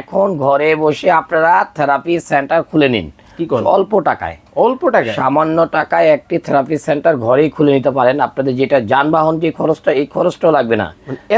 এখন ঘরে বসে আপনারা থেরাপি সেন্টার খুলে নিন। কি করেন? অল্প টাকায়। অল্প টাকা সামান্য টাকায় একটি থেরাপি সেন্টার ঘরেই খুলে নিতে পারেন। আপনাদের যেটা যানবাহন যে খরচটা এই খরচটাও লাগবে না।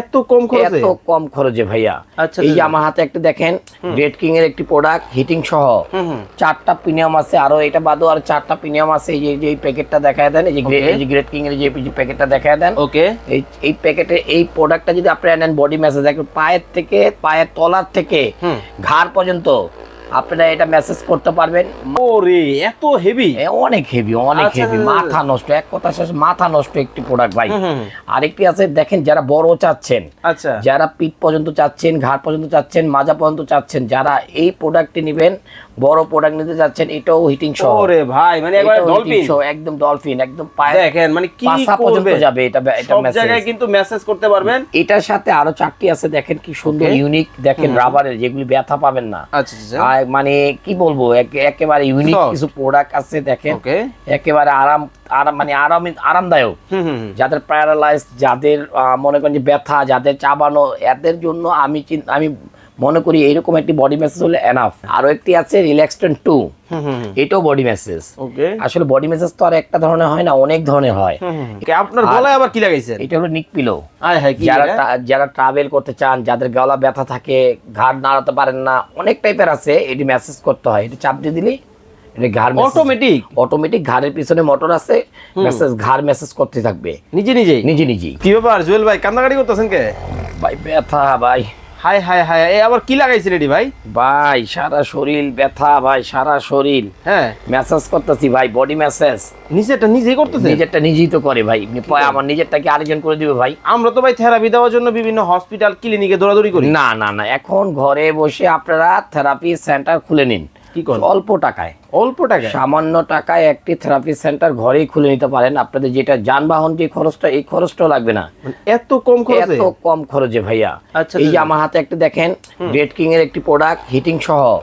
এত কম খরচে? এত কম খরচে ভাইয়া। আচ্ছা, এই যে আচ্ছা। আমার হাতে একটা দেখেন রেড কিং এর একটি প্রোডাক্ট হিটিং সহ। চারটা প্রিমিয়াম আছে। আরও এটা বাদও আর চারটা প্রিমিয়াম আছে। এই যে এই প্যাকেটটা দেখায় দেন এই যে গ্রেট কিং এর যে প্যাকেটটা দেখায় দেন। ওকে এই এই প্যাকেটে এই প্রোডাক্টটা যদি আপনি নেন বডি ম্যাসেজ পায়ের থেকে পায়ের তলার থেকে ঘাড় পর্যন্ত আপনারা এটা মেসেজ করতে পারবেন। ওরে এত হেভি অনেক হেভি অনেক আচ্ছা, হেভি আচ্ছা, মাথা নষ্ট এক কথা শেষ মাথা নষ্ট একটি প্রোডাক্ট ভাই। আরেকটি আছে দেখেন যারা বড় চাচ্ছেন আচ্ছা। যারা পিঠ পর্যন্ত চাচ্ছেন ঘাড় পর্যন্ত চাচ্ছেন মাজা পর্যন্ত চাচ্ছেন যারা এই প্রোডাক্টটি নেবেন বড় প্রোডাক্ট নিতে চাচ্ছেন এটাও হিটিং সহ ওরে ভাই মানে একবার ডলফিন সহ, একদম ডলফিন একদম পায়ে দেখেন মানে কি পাশা পর্যন্ত যাবে এটা এটা মেসেজ সব জায়গায় কিন্তু মেসেজ করতে পারবেন। এটার সাথে আরও চারটি আছে দেখেন কি সুন্দর ইউনিক দেখেন রাবারের যেগুলি ব্যথা পাবেন না। আচ্ছা আচ্ছা। আর মানে কি বলব একেবারে ইউনিক কিছু প্রোডাক্ট আছে দেখেন। একেবারে আরাম আরাম মানে আরাম আরামদায়ক। যাদের প্যারালাইজ যাদের মনে করেন যে ব্যথা যাদের চাবানো এদের জন্য আমি আমি মনে করি এইরকম একটি বডি মেসেজ হলে এনাফ আরও একটি আছে রিল্যাক্সটেন টু। এটাও বডি মেসেজ আসলে বডি মেসেজ তো আর একটা ধরনের হয় না অনেক ধরনের হয়। আপনার গলায় আবার কি লাগাইছেন? এটা হলো নিক পিলো যারা যারা ট্রাভেল করতে চান যাদের গলা ব্যথা থাকে ঘাড় নাড়াতে পারেন না অনেক টাইপের আছে এটি মেসেজ করতে হয়। এটা চাপ দিয়ে দিলি ঘাড় অটোমেটিক অটোমেটিক ঘাড়ের পিছনে মোটর আছে মেসেজ ঘাড় মেসেজ করতে থাকবে। নিজে নিজেই নিজে নিজেই। কি ব্যাপার জুয়েল ভাই কান্নাকাটি করতেছেন কে? ভাই ব্যথা ভাই। High high high. এ আবার কি লাগাইছে রেডি ভাই? ভাই সারা শরীর ব্যথা ভাই সারা শরীর। হ্যাঁ। মেসেজ করতেছি ভাই বডি মেসেজ নিজেরটা নিজেই করতেছে? নিজেরটা নিজেই তো করে ভাই। আমার নিজেরটা কি আরেকজন করে দিবে ভাই। আমরা তো ভাই থেরাপি দেওয়ার জন্য বিভিন্ন হসপিটাল ক্লিনিকে দৌড়াদৌড়ি করি। না না না। এখন ঘরে বসে আপনারা থেরাপি সেন্টার খুলে নিন। কি করেন? অল্প টাকায়। অল্প টাকা সামান্য টাকায় একটি থেরাপি সেন্টার ঘরেই খুলে নিতে পারেন। আপনাদের যেটা যানবাহন যে খরচটা এই খরচটাও লাগবে না। এত কম খরচে? এত কম খরচে ভাইয়া। আচ্ছা, এই যে আচ্ছা। আমার হাতে একটা দেখেন রেড কিং এর একটি প্রোডাক্ট হিটিং সহ।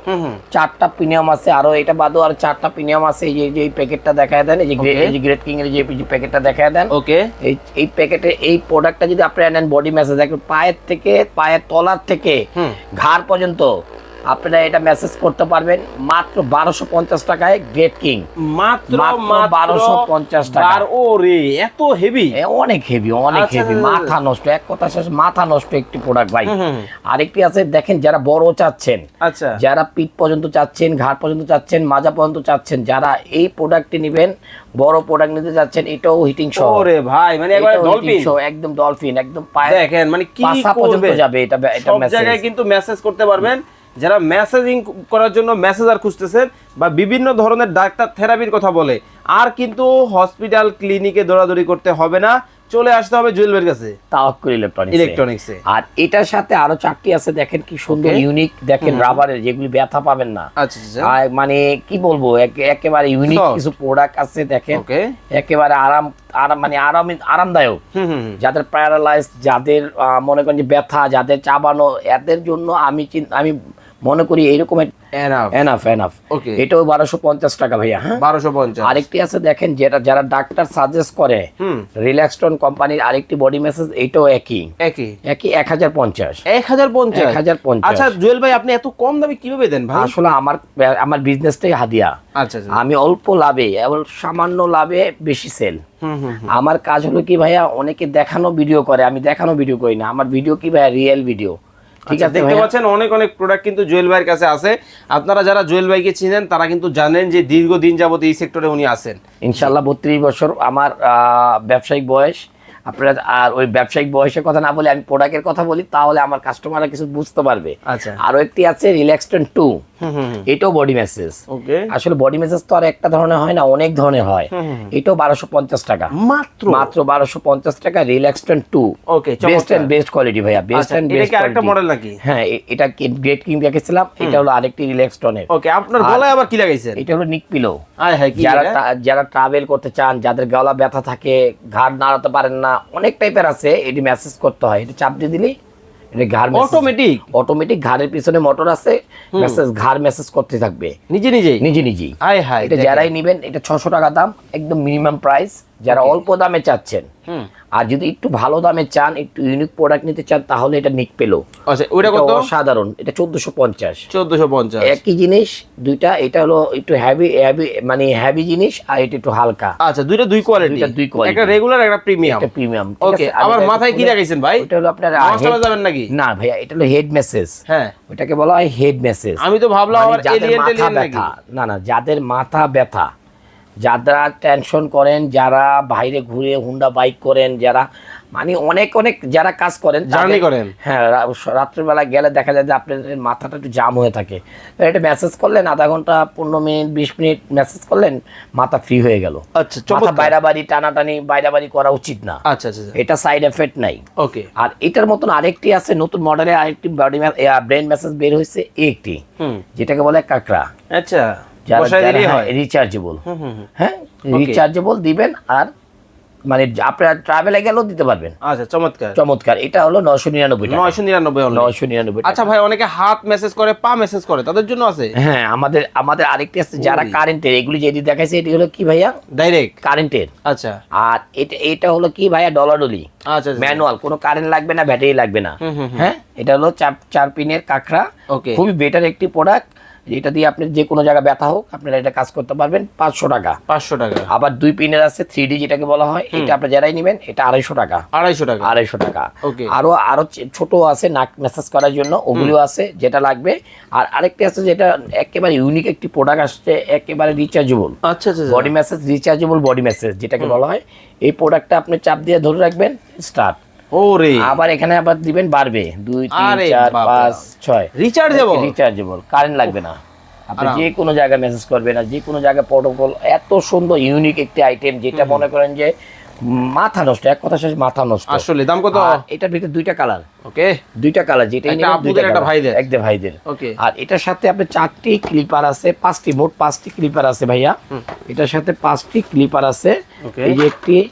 চারটা প্রিমিয়াম আছে। আরও এটা বাদও আর চারটা প্রিমিয়াম আছে। এই যে- এই প্যাকেটটা দেখায় দেন এই যে গ্রেট কিং এর যে প্যাকেটটা দেখায় দেন। ওকে এই এই প্যাকেটে এই প্রোডাক্টটা যদি আপনি নেন বডি একটু পায়ের থেকে পায়ের তলার থেকে ঘাড় পর্যন্ত আপনারা এটা মেসেজ করতে পারবেন মাত্র বারোশো পঞ্চাশ টাকায় গ্রেট কিং মাত্র মাত্র 1250 টাকা। ওরে এত হেভি অনেক হেভি অনেক আচ্ছা, হেভি আচ্ছা, মাথা নষ্ট এক কথা শেষ মাথা নষ্ট একটি প্রোডাক্ট ভাই। আরেকটি আছে দেখেন যারা বড় চাচ্ছেন আচ্ছা। যারা পিঠ পর্যন্ত চাচ্ছেন ঘাড় পর্যন্ত চাচ্ছেন মাজা পর্যন্ত চাচ্ছেন যারা এই প্রোডাক্টটি নেবেন বড় প্রোডাক্ট নিতে চাচ্ছেন এটাও হিটিং সহ ওরে ভাই মানে একবার ডলফিন সহ, একদম ডলফিন একদম পায়ে দেখেন মানে কি পর্যন্ত করবে? যাবে এটা এটা সব জায়গায় কিন্তু মেসেজ করতে পারবেন। যারা মেসেজিং করার জন্য মেসেজার খুঁজতেছেন বা বিভিন্ন ধরনের ডাক্তার থেরাপির কথা বলে আর কিন্তু হসপিটাল ক্লিনিকে দৌড়াদৌড়ি করতে হবে না চলে আসতে হবে জুয়েলের কাছে। তাওয়াক্কুল ইলেকট্রনিক্স ইলেকট্রনিক্সে আর এটার সাথে আরও চারটি আছে দেখেন কি সুন্দর ইউনিক দেখেন রাবারের যেগুলি ব্যথা পাবেন না। আচ্ছা আচ্ছা আর মানে কি বলব একেবারে ইউনিক কিছু প্রোডাক্ট আছে দেখেন। একেবারে আরাম আরাম মানে আরাম আরামদায়ক। হুম হুম হুম। যাদের প্যারালাইজ যাদের মনে করেন যে ব্যথা যাদের চাবানো এদের জন্য আমি আমি মনে করি Enough. Enough enough Okay. এটাও বারোশো পঞ্চাশ টাকা ভাইয়া হ্যাঁ? বারোশো পঞ্চাশ। আরেকটি আছে দেখেন যেটা যারা ডাক্তার সাজেস্ট করে রিল্যাক্সটন কোম্পানির আরেকটি বডি মেসেজ এটাও একই। একই। একই এক হাজার পঞ্চাশ। এক হাজার পঞ্চাশ? 1050 আচ্ছা জুয়েল ভাই আপনি এত কম দামে কীভাবে দেন ভাই? আসলে আমার আমার বিজনেসটাই হাদিয়া। আচ্ছা আচ্ছা। আমি অল্প লাভে এবং সামান্য লাভে বেশি সেল। আমার কাজ হলো কি ভাইয়া অনেকে দেখানো ভিডিও করে আমি দেখানো ভিডিও করি না। আমার ভিডিও কি ভাইয়া রিয়েল ভিডিও ঠিক আচ্ছা, আছে দেখতে পাচ্ছেন অনেক অনেক প্রোডাক্ট কিন্তু জুয়েল ভাইয়ের কাছে আছে। আপনারা যারা জুয়েল ভাইকে চিনেন তারা কিন্তু জানেন যে দীর্ঘদিন যাবত এই সেক্টরে উনি আছেন। ইনশাল্লাহ বত্রিশ বছর আমার আহ, ব্যবসায়িক বয়স। আপনারা আর ওই ব্যবসায়িক বয়সের কথা না বলে আমি প্রোডাক্টের কথা বলি তাহলে আমার কাস্টমাররা কিছু বুঝতে পারবে। আচ্ছা। আরও একটি আছে রিল্যাক্সটন টু। এটাও বডি ওকে আসলে বডি মেসেজ তো আর একটা ধরনের হয় না অনেক ধরনের হয়। এটাও বারোশো পঞ্চাশ টাকা। মাত্র? মাত্র বারোশো পঞ্চাশ টাকা রিল্যাক্সটন two okay best and best quality ভাইয়া বেস্ট এন্ড বেস্ট আরেকটা মডেল নাকি? হ্যাঁ এটা গ্রেট কিং দেখেছিলাম এটা হলো আরেকটি রিল্যাক্সটনের ওকে আপনার গলায় আবার কি লাগাইছেন? এটা হলো নিক পিলো হায় যারা যারা ট্রাভেল করতে চান যাদের গলা ব্যথা থাকে ঘাড় নাড়াতে পারেন না অনেক টাইপের আছে এটি মেসেজ করতে হয়। এটা চাপ দিয়ে দিলি এটা ঘাড় অটোমেটিক অটোমেটিক ঘাড়ের পিছনে মোটর আছে মেসেজ ঘাড় মেসেজ করতে থাকবে। নিজে নিজেই? নিজে নিজেই। হাই হাই এটা যারাই নেবেন এটা ছশো টাকা দাম একদম মিনিমাম প্রাইস যারা অল্প দামে চাচ্ছেন আর যদি একটু ভালো দামে চান একটু ইউনিক প্রোডাক্ট নিতে চান তাহলে এটা নিক পেল আচ্ছা কত? সাধারণ এটা চোদ্দশো পঞ্চাশ। চোদ্দশো পঞ্চাশ। একই জিনিস দুইটা এটা হলো একটু হ্যাভি হ্যাভি মানে হ্যাভি জিনিস আর এটা একটু হালকা। আচ্ছা দুইটা দুই কোয়ালিটি দুই। একটা রেগুলার একটা প্রিমিয়াম একটা প্রিমিয়াম ওকে আবার মাথায় কি লাগাইছেন ভাই? ওটা হলো আপনার যাবেন নাকি? না ভাইয়া এটা হলো হেড মেসেজ হ্যাঁ। ওটাকে বলা হয় হেড মেসেজ আমি তো ভাবলাম আবার মানে যাদের এলিয়েন না না যাদের মাথা ব্যথা যারা টেনশন করেন যারা বাইরে ঘুরে হুন্ডা বাইক করেন যারা মানে অনেক অনেক যারা কাজ করেন জার্নি করেন। হ্যাঁ রাত্রেবেলা গেলে দেখা যায় যে আপনাদের মাথাটা একটু জাম হয়ে থাকে। এটা মেসেজ করলেন আধা ঘণ্টা পনেরো মিনিট বিশ মিনিট মেসেজ করলেন মাথা ফ্রি হয়ে গেল। আচ্ছা মাথা বাইরাবাড়ি টানাটানি বাইরাবাড়ি করা উচিত না। আচ্ছা আচ্ছা এটা সাইড এফেক্ট নাই। ওকে আর এটার মতন আরেকটি আছে নতুন মডেলের আরেকটি বডি ব্রেন মেসেজ বের হয়েছে একটি হুম। যেটাকে বলে কাকড়া। আচ্ছা। দিলেই হয় রিচার্জেবল। হ্যাঁ রিচার্জেবল দিবেন আর মানে আপনারা ট্রাভেলে গেলেও দিতে পারবেন। আচ্ছা চমৎকার। চমৎকার। এটা হলো নশো নিরানব্বই নিরানব্বই নশো নিরানব্বই আচ্ছা ভাই অনেকে হাত মেসেজ করে পা মেসেজ করে তাদের জন্য আছে? হ্যাঁ আমাদের আমাদের আরেকটি আছে যারা কারেন্টের এগুলি যেটি দেখাইছে এটি হলো কি ভাইয়া? ডাইরেক্ট কারেন্টের আচ্ছা। আর এটা এটা হলো কি ভাইয়া? ডলাডলি আচ্ছা আচ্ছা ম্যানুয়াল কোনো কারেন্ট লাগবে না ব্যাটারি লাগবে না। হ্যাঁ এটা হলো চার চার পিনের কাঁকড়া। ওকে খুবই বেটার একটি প্রোডাক্ট এটা দিয়ে আপনি যে কোনো জায়গায় ব্যথা হোক আপনারা এটা কাজ করতে পারবেন পাঁচশো টাকা। পাঁচশো টাকা। আবার দুই পিনের আছে থ্রি ডি যেটাকে বলা হয় এটা আপনি যারাই নেবেন এটা আড়াইশো টাকা। আড়াইশো টাকা। আড়াইশো টাকা। ওকে। আরও আরও ছোট আছে নাক মেসেজ করার জন্য ওগুলিও আছে যেটা লাগবে। আর আরেকটি আছে যেটা একেবারে ইউনিক একটি প্রোডাক্ট আসছে একেবারে রিচার্জেবল আচ্ছা আচ্ছা body massage rechargeable body massage যেটাকে বলা হয়। এই প্রোডাক্টটা আপনি চাপ দিয়ে ধরে রাখবেন স্টার্ট ওরে। আবার এখানে আবার দিবেন বাড়বে। দুই তিন চার পাঁচ ছয়। রিচার্জেবল রিচার্জেবল কারেন্ট লাগবে না। আপনি। যে কোনো জায়গায় মেসেজ করবেন আর যে কোনো জায়গায় প্রোটোকল এত সুন্দর ইউনিক একটি আইটেম যেটা মনে করেন যে মাথা নষ্ট এক কথা শেষ মাথা নষ্ট। আসলে দাম কত? এটার ভিতরে দুইটা কালার ওকে। দুইটা কালার যেটা আপুদের, একটা ভাইদের। একদম ভাইদের। ওকে। আর এটার সাথে আপনার চারটি ক্লিপার আছে পাঁচটি মোট পাঁচটি ক্লিপার আছে ভাইয়া। এটার সাথে পাঁচটি ক্লিপার আছে। এই যে একটি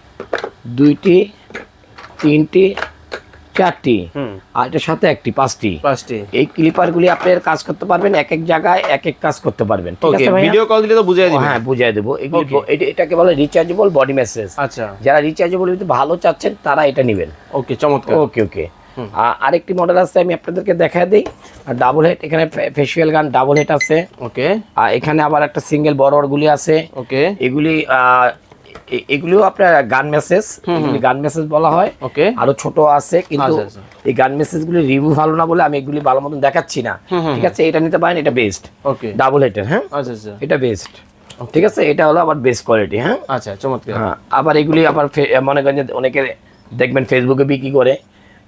দুইটি তিনটি চারটি আর এটার সাথে একটি পাঁচটি। পাঁচটি। এই ক্লিপারগুলি আপনার কাজ করতে পারবেন এক এক জায়গায় এক এক কাজ করতে পারবেন। ঠিক আছে ভিডিও কল দিলে তো বুঝিয়ে ও, দিবেন। হ্যাঁ বুঝিয়ে দেবো। এগুলি এটাকে বলে রিচার্জেবল বডি মেসেজ আচ্ছা। যারা রিচার্জেবল যদি ভালো চাচ্ছেন তারা এটা নেবেন। ওকে চমৎকার। ওকে ওকে আরেকটি মডেল আছে আমি আপনাদেরকে দেখা দিই। আর ডাবল হেড এখানে ফেসিয়াল গান ডাবল হেড আছে। ওকে আর এখানে আবার একটা সিঙ্গেল বড় গুলি আছে। ওকে এগুলি এগুলিও আপনার গান মেসেজ এগুলি গান মেসেজ বলা হয়। ওকে। আরও ছোট আছে কিন্তু আচ্ছা, আচ্ছা। এই গান মেসেজগুলি রিভিউ ভালো না বলে আমি এগুলি ভালো মতন দেখাচ্ছি না। ঠিক আছে? এটা নিতে পারেন এটা বেস্ট ওকে। ডাবল হেডের হ্যাঁ? আচ্ছা আচ্ছা। এটা বেস্ট ঠিক আছে? এটা হলো আবার বেস্ট কোয়ালিটি হ্যাঁ? আচ্ছা চমৎকার। হ্যাঁ আবার এগুলি আবার মনে করেন যে অনেকে দেখবেন ফেসবুকে বিক্রি করে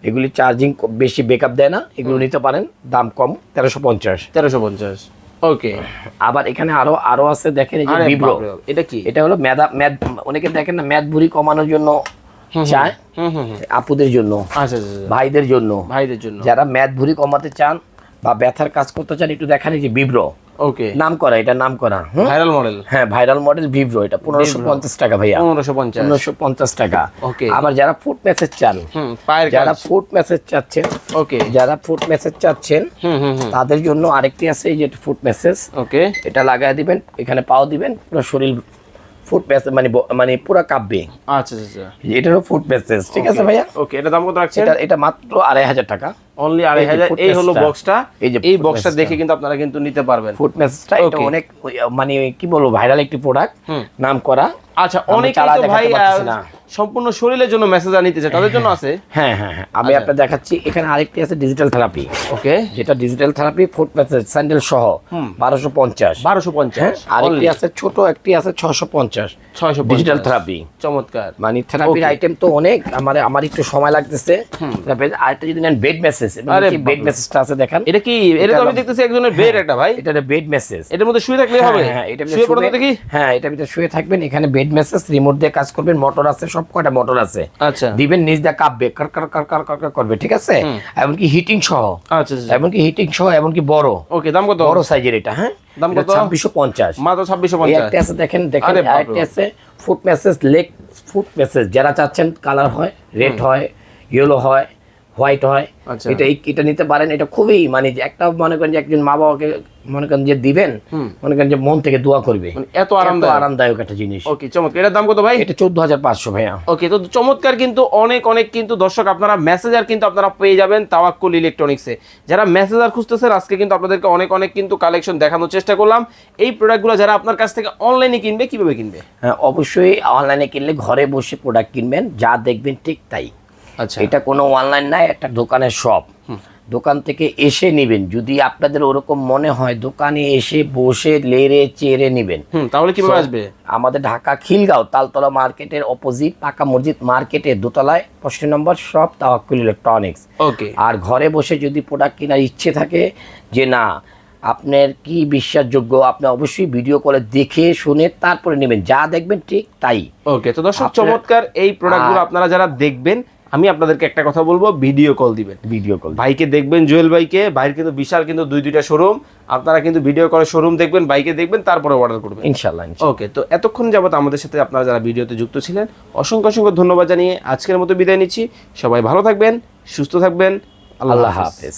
এগুলি চার্জিং বেশি বেকআপ দেয় না এগুলো নিতে পারেন দাম কম তেরোশো পঞ্চাশ। তেরোশো পঞ্চাশ। ওকে আবার এখানে আরও আরও আছে দেখেন এই যে বিব্রো এটা কি? এটা হলো মেদা মেদ অনেকে দেখেন না মেদ ভুরি কমানোর জন্য চায়। আপুদের জন্য আচ্ছা আচ্ছা আচ্ছা। ভাইদের জন্য। ভাইদের জন্য। যারা ম্যাদ ভুরি কমাতে চান বা ব্যথার কাজ করতে চান একটু দেখেন এই যে বিব্রো ওকে নাম করা এটা নাম করা ভাইরাল মডেল হ্যাঁ ভাইরাল মডেল ভিভ্রো এটা পনেরোশো পঞ্চাশ টাকা ভাইয়া। পনেরোশো পঞ্চাশ। পনেরোশো পঞ্চাশ টাকা। ওকে আবার যারা ফুড মেসেজ চান যারা ফুড মেসেজ চাচ্ছেন ওকে যারা ফুড মেসেজ চাচ্ছেন হুম হুম হুম। তাদের জন্য আরেকটি আছে এই যে ফুড মেসেজ ওকে এটা লাগাই দিবেন এখানে পাও দিবেন পুরো শরীর ফুড মেসেজ মানে মানে পুরো কাঁপবে। আচ্ছা আচ্ছা আচ্ছা। এটা হলো ফুড মেসেজ ঠিক আছে ভাইয়া? ওকে এটা দাম কত রাখছেন? এটা এটা মাত্র আড়াই হাজার টাকা। অনলি আড়াই হাজার এই হলো বক্সটা এই যে এই বক্সটা দেখে কিন্তু আপনারা কিন্তু নিতে পারবেন। ফুড মেসেজটা এটা অনেক মানে কি বলব ভাইরাল একটি প্রোডাক্ট নাম করা। আচ্ছা অনেকেই তো ভাই। সম্পূর্ণ শরীরের জন্য নিতে চায় তাদের জন্য আছে? হ্যাঁ হ্যাঁ হ্যাঁ। আমি আচ্ছা। আপনার দেখাচ্ছি এখানে আরেকটি আছে ডিজিটাল থেরাপি ওকে যেটা digital therapy foot massage sandal সহ বারোশো পঞ্চাশ। বারোশো হ্যাঁ পঞ্চাশ আরেকটি আছে ছোট একটি আছে ছশো পঞ্চাশ। ছয়শো ডিজিটাল থেরাপি চমৎকার। মানে থেরাপির আইটেম তো অনেক আমার আমার একটু সময় লাগতেছে। আরেকটা যদি নেন বেড মেসেজ বেড। মেসেজটা আছে দেখেন? এটা কি এটা তো আমি দেখতেছি একজনের বেড একটা ভাই। এটা বেড মেসেজ এটার মধ্যে শুয়ে থাকলে হবে। হ্যাঁ এটা শুয়ে পড়ো তো দেখি। হ্যাঁ এটা ভিতরে শুয়ে থাকবেন এখানে বেড মেসেজ রিমোট দিয়ে কাজ করবেন মোটর আছে সব কয়টা মোটর আছে। আচ্ছা। দিবেন নিজ দিয়ে কাঁপবে কার কার কার কার কার কার করবে ঠিক আছে? এমনকি হিটিং সহ। আচ্ছা আচ্ছা এমনকি হিটিং সহ এমনকি বড়। ওকে দাম কত? বড় সাইজের এটা হ্যাঁ? দাম কত? ছাব্বিশশো পঞ্চাশ। মাত্র ছাব্বিশশো এই পঞ্চাশ একটা আছে দেখেন দেখেন আছে foot massage leg foot massage যারা চাচ্ছেন কালার হয় রেড হয় ইয়েলো হয় হোয়াইট হয়। আচ্ছা। এটা এটা নিতে পারেন এটা খুবই মানে যে একটা মনে করেন যে একজন মা বাবাকে মনে করেন যে দিবেন মনে করেন যে মন থেকে দোয়া করবে। মানে এত এত আরামদায়ক আরামদায়ক একটা জিনিস। ওকে চমৎকার। এটার দাম কত ভাই? এটা চোদ্দ হাজার পাঁচশো ভাইয়া। ওকে তো চমৎকার কিন্তু অনেক অনেক কিন্তু দর্শক আপনারা মেসেজার কিন্তু আপনারা পেয়ে যাবেন তাওয়াক্কুল ইলেকট্রনিক্সে যারা মেসেজার খুঁজতেছেন আজকে কিন্তু আপনাদেরকে অনেক অনেক কিন্তু কালেকশন দেখানোর চেষ্টা করলাম। এই প্রোডাক্টগুলো যারা আপনার কাছ থেকে অনলাইনে কিনবে কীভাবে কিনবে? হ্যাঁ অবশ্যই অনলাইনে কিনলে ঘরে বসে প্রোডাক্ট কিনবেন যা দেখবেন ঠিক তাই। আচ্ছা। এটা কোনো অনলাইন নাই একটা দোকানের শপ দোকান থেকে এসে নেবেন। যদি আপনাদের ওরকম মনে হয় দোকানে এসে বসে লেড়ে চেড়ে নেবেন। তাহলে কীভাবে আসবে? আমাদের ঢাকা খিলগাঁও তালতলা মার্কেটের অপোজিট পাকা মসজিদ মার্কেটে দোতলায় পঁয়ষট্টি নম্বর শপ তাওয়াক্কুল ইলেকট্রনিক্স ওকে আর ঘরে বসে যদি প্রোডাক্ট কেনার ইচ্ছে থাকে যে না আপনার কি বিশ্বাসযোগ্য আপনি অবশ্যই ভিডিও কলে দেখে শুনে তারপরে নেবেন। যা দেখবেন ঠিক তাই। ওকে তো দর্শক চমৎকার এই প্রোডাক্টগুলো আপনারা যারা দেখবেন আমি আপনাদেরকে একটা কথা বলব ভিডিও কল দিবেন। ভিডিও কল ভাইকে দেখবেন জুয়েল ভাইকে ভাইয়ের কিন্তু বিশাল কিন্তু দুই দুইটা শোরুম আপনারা কিন্তু ভিডিও করে শোরুম দেখবেন বাইকে দেখবেন তারপরে অর্ডার করবেন। ইনশাল্লাহ ইনশাল্লাহ। ওকে তো এতক্ষণ যাবত আমাদের সাথে আপনারা যারা ভিডিওতে যুক্ত ছিলেন অসংখ্য অসংখ্য ধন্যবাদ জানিয়ে আজকের মতো বিদায় নিচ্ছি। সবাই ভালো থাকবেন সুস্থ থাকবেন। আল্লাহ হাফেজ।